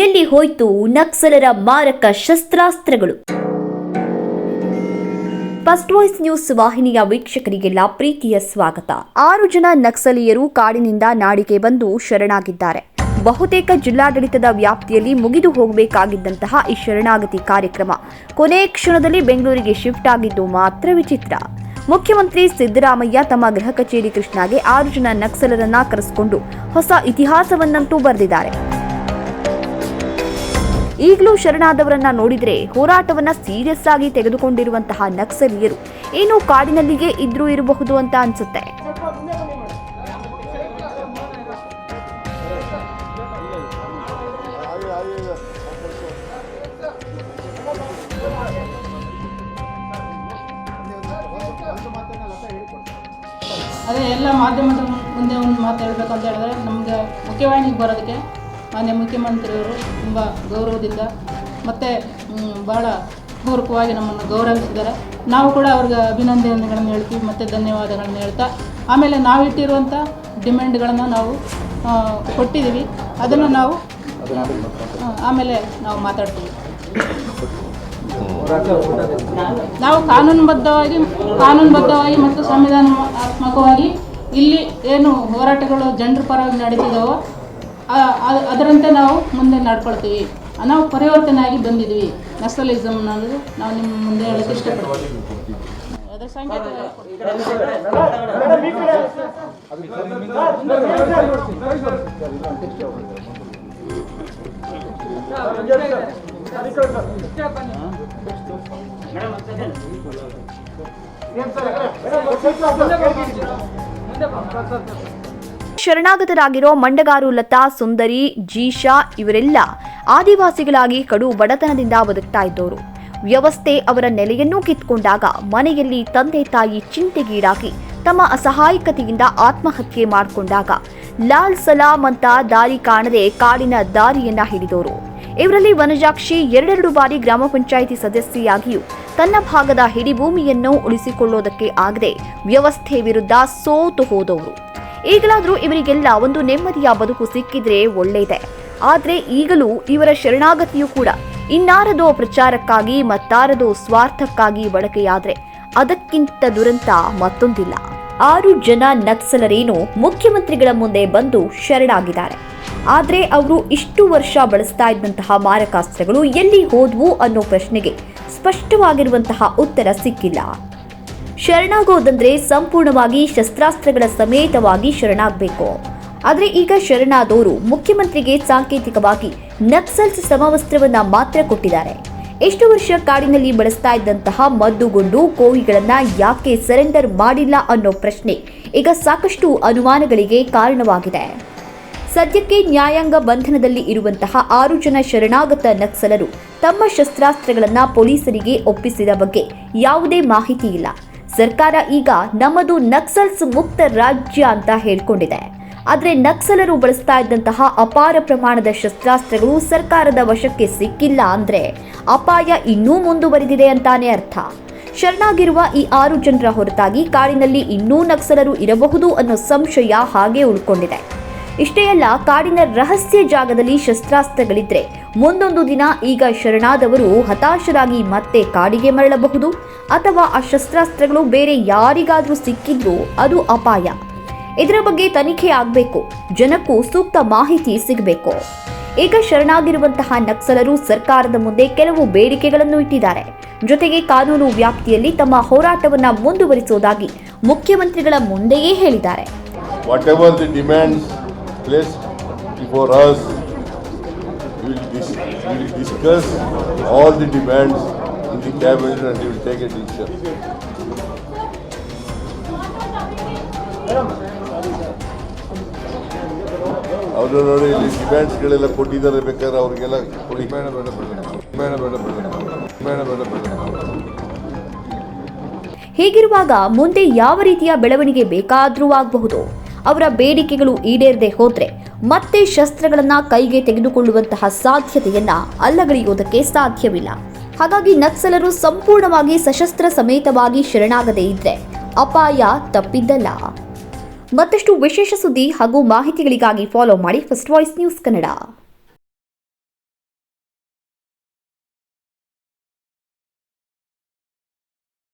ಎಲ್ಲಿ ಹೋಯ್ತು ನಕ್ಸಲರ ಮಾರಕ ಶಸ್ತ್ರಾಸ್ತ್ರಗಳು? ಫಸ್ಟ್ ವಾಯ್ಸ್ ನ್ಯೂಸ್ ವಾಹಿನಿಯ ವೀಕ್ಷಕರಿಗೆಲ್ಲ ಪ್ರೀತಿಯ ಸ್ವಾಗತ. ಆರು ಜನ ನಕ್ಸಲೀಯರು ಕಾಡಿನಿಂದ ನಾಡಿಗೆ ಬಂದು ಶರಣಾಗಿದ್ದಾರೆ. ಬಹುತೇಕ ಜಿಲ್ಲಾಡಳಿತದ ವ್ಯಾಪ್ತಿಯಲ್ಲಿ ಮುಗಿದು ಹೋಗಬೇಕಾಗಿದ್ದಂತಹ ಈ ಶರಣಾಗತಿ ಕಾರ್ಯಕ್ರಮ. ಕೊನೆ ಕ್ಷಣದಲ್ಲಿ ಬೆಂಗಳೂರಿಗೆ ಶಿಫ್ಟ್ ಆಗಿದ್ದು ಮಾತ್ರ ವಿಚಿತ್ರ. ಮುಖ್ಯಮಂತ್ರಿ ಸಿದ್ದರಾಮಯ್ಯ ತಮ್ಮ ಗೃಹ ಕಚೇರಿ ಕೃಷ್ಣಾಗೆ ಆರು ಜನ ನಕ್ಸಲರನ್ನ ಕರೆಸಿಕೊಂಡು ಹೊಸ ಇತಿಹಾಸವನ್ನಂತೂ ಬರೆದಿದ್ದಾರೆ. ಈಗಲೂ ಶರಣಾದವರನ್ನ ನೋಡಿದ್ರೆ ಹೋರಾಟವನ್ನ ಸೀರಿಯಸ್ ಆಗಿ ತೆಗೆದುಕೊಂಡಿರುವಂತಹ ನಕ್ಸಲೀಯರು. ಏನು ಕಾಡಿನಲ್ಲಿಯೇ ಇದ್ರೂ ಇರಬಹುದು ಅಂತ ಅನ್ಸುತ್ತೆ. ಅದೇ ಎಲ್ಲ ಮಾಧ್ಯಮದ ಮುಂದೆ ಒಂದು ಮಾತು ಹೇಳಬೇಕು ಅಂತ ಹೇಳಿದ್ರೆ ನಮಗೆ ಮುಖ್ಯವಾಹಿನಿಗೆ ಬರೋದಕ್ಕೆ ಮಾನ್ಯ ಮುಖ್ಯಮಂತ್ರಿಯವರು ತುಂಬ ಗೌರವದಿಂದ ಮತ್ತು ಭಾಳ ಪೂರ್ವಕವಾಗಿ ನಮ್ಮನ್ನು ಗೌರವಿಸಿದ್ದಾರೆ. ನಾವು ಕೂಡ ಅವ್ರಿಗೆ ಅಭಿನಂದನೆಗಳನ್ನು ಹೇಳ್ತೀವಿ, ಮತ್ತು ಧನ್ಯವಾದಗಳನ್ನು ಹೇಳ್ತಾ, ಆಮೇಲೆ ನಾವಿಟ್ಟಿರುವಂಥ ಡಿಮ್ಯಾಂಡ್ಗಳನ್ನು ನಾವು ಕೊಟ್ಟಿದ್ದೀವಿ. ಅದನ್ನು ನಾವು ಆಮೇಲೆ ನಾವು ಮಾತಾಡ್ತೀವಿ. ನಾವು ಕಾನೂನುಬದ್ಧವಾಗಿ ಕಾನೂನುಬದ್ಧವಾಗಿ ಮತ್ತು ಸಂವಿಧಾನಾತ್ಮಕವಾಗಿ ಇಲ್ಲಿ ಏನು ಹೋರಾಟಗಳು ಜನರ ಪರವಾಗಿ ನಡೀತಿದ್ದಾವೋ ಅದರಂತೆ ನಾವು ಮುಂದೆ ನಡ್ಕೊಳ್ತೀವಿ. ನಾವು ಪರಿವರ್ತನೆಯಾಗಿ ಬಂದಿದ್ವಿ ನಕ್ಸಲಿಸಮ್ ಅನ್ನೋದು ನಾವು ನಿಮ್ಮ ಮುಂದೆ ಹೇಳಕ್ಕೆ ಇಷ್ಟಪಡ್ತೀವಿ. ಅದರ ಸಂಕೇತ ಶರಣಾಗತರಾಗಿರೋ ಮಂಡಗಾರು ಲತಾ, ಸುಂದರಿ, ಜೀಶಾ ಇವರೆಲ್ಲ ಆದಿವಾಸಿಗಳಾಗಿ ಕಡು ಬಡತನದಿಂದ ಬದುಕ್ತಾ ಇದ್ದವರು ವ್ಯವಸ್ಥೆ ಅವರ ನೆಲೆಯನ್ನೂ ಕಿತ್ಕೊಂಡಾಗ ಮನೆಯಲ್ಲಿ ತಂದೆ ತಾಯಿ ಚಿಂತೆಗೀಡಾಗಿ ತಮ್ಮ ಅಸಹಾಯಕತೆಯಿಂದ ಆತ್ಮಹತ್ಯೆ ಮಾಡಿಕೊಂಡಾಗ ಲಾಲ್ ಸಲಾಂ ಅಂತ ದಾರಿ ಕಾಣದೆ ಕಾಡಿನ ದಾರಿಯನ್ನ ಹಿಡಿದವರು ಇವರಲ್ಲಿ ವನಜಾಕ್ಷಿ ಎರಡೆರಡು ಬಾರಿ ಗ್ರಾಮ ಪಂಚಾಯಿತಿ ಸದಸ್ಯೆಯಾಗಿಯೂ ತನ್ನ ಭಾಗದ ಹಿಡಿಭೂಮಿಯನ್ನು ಉಳಿಸಿಕೊಳ್ಳೋದಕ್ಕೆ ಆಗದೆ ವ್ಯವಸ್ಥೆ ವಿರುದ್ಧ ಸೋತು ಹೋದವರು ಈಗಲಾದರೂ ಇವರಿಗೆಲ್ಲ ಒಂದು ನೆಮ್ಮದಿಯ ಬದುಕು ಸಿಕ್ಕಿದ್ರೆ ಒಳ್ಳೆಯದೆ ಆದರೆ ಈಗಲೂ ಇವರ ಶರಣಾಗತಿಯೂ ಕೂಡ ಇನ್ನಾರದೋ ಪ್ರಚಾರಕ್ಕಾಗಿ ಮತ್ತಾರದೋ ಸ್ವಾರ್ಥಕ್ಕಾಗಿ ಬಳಕೆಯಾದರೆ ಅದಕ್ಕಿಂತ ದುರಂತ ಮತ್ತೊಂದಿಲ್ಲ. ಆರು ಜನ ನಕ್ಸಲರೇನು ಮುಖ್ಯಮಂತ್ರಿಗಳ ಮುಂದೆ ಬಂದು ಶರಣಾಗಿದ್ದಾರೆ. ಆದರೆ ಅವರು ಇಷ್ಟು ವರ್ಷ ಬಳಸ್ತಾ ಇದ್ದಂತಹ ಮಾರಕಾಸ್ತ್ರಗಳು ಎಲ್ಲಿ ಹೋದ್ವು ಅನ್ನೋ ಪ್ರಶ್ನೆಗೆ ಸ್ಪಷ್ಟವಾಗಿರುವಂತಹ ಉತ್ತರ ಸಿಕ್ಕಿಲ್ಲ. ಶರಣಾಗೋದಂದ್ರೆ ಸಂಪೂರ್ಣವಾಗಿ ಶಸ್ತ್ರಾಸ್ತ್ರಗಳ ಸಮೇತವಾಗಿ ಶರಣಾಗಬೇಕು. ಆದರೆ ಈಗ ಶರಣಾದವರು ಮುಖ್ಯಮಂತ್ರಿಗೆ ಸಾಂಕೇತಿಕವಾಗಿ ನಕ್ಸಲ್ಸ್ ಸಮವಸ್ತ್ರವನ್ನ ಮಾತ್ರ ಕೊಟ್ಟಿದ್ದಾರೆ. ಎಷ್ಟು ವರ್ಷ ಕಾಡಿನಲ್ಲಿ ಬಳಸ್ತಾ ಇದ್ದಂತಹ ಮದ್ದುಗೊಂಡು ಕೋವಿಗಳನ್ನ ಯಾಕೆ ಸರೆಂಡರ್ ಮಾಡಿಲ್ಲ ಅನ್ನೋ ಪ್ರಶ್ನೆ ಈಗ ಸಾಕಷ್ಟು ಅನುಮಾನಗಳಿಗೆ ಕಾರಣವಾಗಿದೆ. ಸದ್ಯಕ್ಕೆ ನ್ಯಾಯಾಂಗ ಬಂಧನದಲ್ಲಿ ಇರುವಂತಹ ಆರು ಜನ ಶರಣಾಗತ ನಕ್ಸಲರು ತಮ್ಮ ಶಸ್ತ್ರಾಸ್ತ್ರಗಳನ್ನ ಪೊಲೀಸರಿಗೆ ಒಪ್ಪಿಸಿದ ಬಗ್ಗೆ ಯಾವುದೇ ಮಾಹಿತಿ ಇಲ್ಲ. ಸರ್ಕಾರ ಈಗ ನಮ್ಮದು ನಕ್ಸಲ್ಸ್ ಮುಕ್ತ ರಾಜ್ಯ ಅಂತ ಹೇಳ್ಕೊಂಡಿದೆ. ಆದರೆ ನಕ್ಸಲರು ಬಳಸ್ತಾ ಇದ್ದಂತಹ ಅಪಾರ ಪ್ರಮಾಣದ ಶಸ್ತ್ರಾಸ್ತ್ರಗಳು ಸರ್ಕಾರದ ವಶಕ್ಕೆ ಸಿಕ್ಕಿಲ್ಲ ಅಂದ್ರೆ ಅಪಾಯ ಇನ್ನೂ ಮುಂದುವರೆದಿದೆ ಅಂತಾನೆ ಅರ್ಥ. ಶರಣಾಗಿರುವ ಈ ಆರು ಜನರ ಹೊರತಾಗಿ ಕಾಡಿನಲ್ಲಿ ಇನ್ನೂ ನಕ್ಸಲರು ಇರಬಹುದು ಅನ್ನೋ ಸಂಶಯ ಹಾಗೆ ಉಳ್ಕೊಂಡಿದೆ. ಇಷ್ಟೇ ಅಲ್ಲ, ಕಾಡಿನ ರಹಸ್ಯ ಜಾಗದಲ್ಲಿ ಶಸ್ತ್ರಾಸ್ತ್ರಗಳಿದ್ರೆ ಮುಂದೊಂದು ದಿನ ಈಗ ಶರಣಾದವರು ಹತಾಶರಾಗಿ ಮತ್ತೆ ಕಾಡಿಗೆ ಮರಳಬಹುದು ಅಥವಾ ಆ ಶಸ್ತ್ರಾಸ್ತ್ರಗಳು ಬೇರೆ ಯಾರಿಗಾದ್ರೂ ಸಿಕ್ಕಿದ್ರೂ ಅದು ಅಪಾಯ. ಇದರ ಬಗ್ಗೆ ತನಿಖೆ ಆಗಬೇಕು. ಜನಕ್ಕೂ ಸೂಕ್ತ ಮಾಹಿತಿ ಸಿಗಬೇಕು. ಈಗ ಶರಣಾಗಿರುವಂತಹ ನಕ್ಸಲರು ಸರ್ಕಾರದ ಮುಂದೆ ಕೆಲವು ಬೇಡಿಕೆಗಳನ್ನು ಇಟ್ಟಿದ್ದಾರೆ. ಜೊತೆಗೆ ಕಾನೂನು ವ್ಯಾಪ್ತಿಯಲ್ಲಿ ತಮ್ಮ ಹೋರಾಟವನ್ನು ಮುಂದುವರಿಸುವುದಾಗಿ ಮುಖ್ಯಮಂತ್ರಿಗಳ ಮುಂದೆಯೇ ಹೇಳಿದ್ದಾರೆ. We will, dis- we will discuss all the demands in the cabinet and we will take a decision. ಅವರು ನೋಡಿ ಇಲ್ಲಿ ಡಿಮ್ಯಾಂಡ್ಸ್ಗಳೆಲ್ಲ ಕೊಟ್ಟಿದ್ದಾರೆ ಬೇಕಾದ್ರೆ ಅವರಿಗೆಲ್ಲ ಕೊಡಿ. ಬೇಡ ಬೇಡ ಬೇಡ. ಬೇಡ ಬೇಡ ಬೇಡ. ಬೇಡ ಬೇಡ ಬೇಡ. ಹೀಗಿರುವಾಗ ಮುಂದೆ ಯಾವ ರೀತಿಯ ಬೆಳವಣಿಗೆ ಬೇಕಾದರೂ ಆಗಬಹುದು. ಅವರ ಬೇಡಿಕೆಗಳು ಈಡೇರದೆ ಹೋದ್ರೆ ಮತ್ತೆ ಶಸ್ತ್ರಗಳನ್ನು ಕೈಗೆ ತೆಗೆದುಕೊಳ್ಳುವಂತಹ ಸಾಧ್ಯತೆಯನ್ನ ಅಲ್ಲಗಳೆಯುವುದಕ್ಕೆ ಸಾಧ್ಯವಿಲ್ಲ. ಹಾಗಾಗಿ ನಕ್ಸಲರು ಸಂಪೂರ್ಣವಾಗಿ ಸಶಸ್ತ್ರ ಸಮೇತವಾಗಿ ಶರಣಾಗದೇ ಇದ್ರೆ ಅಪಾಯ ತಪ್ಪಿದ್ದಲ್ಲ. ಮತ್ತಷ್ಟು ವಿಶೇಷ ಸುದ್ದಿ ಹಾಗೂ ಮಾಹಿತಿಗಳಿಗಾಗಿ ಫಾಲೋ ಮಾಡಿ ಫಸ್ಟ್ ವಾಯ್ಸ್ ನ್ಯೂಸ್ ಕನ್ನಡ